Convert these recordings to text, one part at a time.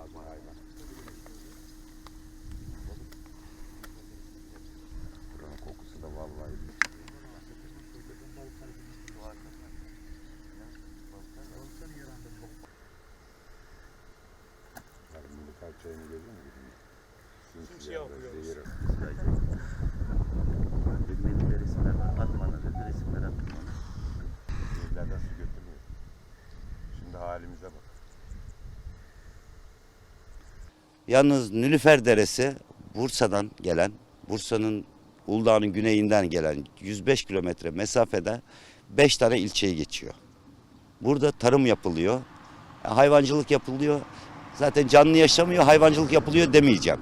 lazım hayvan. Buranın kokusu da vallahi. Armını parçayını görüyor musun? Kimse yapıyor. Bilmediği resimler atmanın resimler atmanın. Evlerden su götürmüyor. Şimdi halimize bak. Yalnız Nülüfer Deresi Bursa'dan gelen, Bursa'nın Uludağ'ın güneyinden gelen 105 kilometre mesafede 5 tane ilçeyi geçiyor. Burada tarım yapılıyor, hayvancılık yapılıyor. Zaten canlı yaşamıyor, hayvancılık yapılıyor demeyeceğim.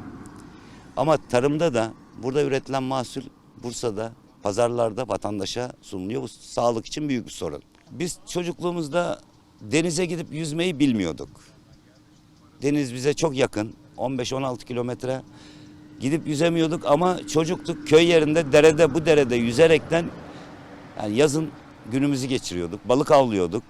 Ama tarımda da burada üretilen mahsul Bursa'da, pazarlarda vatandaşa sunuluyor. Bu sağlık için büyük bir sorun. Biz çocukluğumuzda denize gidip yüzmeyi bilmiyorduk. Deniz bize çok yakın. 15-16 kilometre gidip yüzemiyorduk ama çocuktuk. Köy yerinde derede bu derede yüzerekten yani yazın günümüzü geçiriyorduk. Balık avlıyorduk.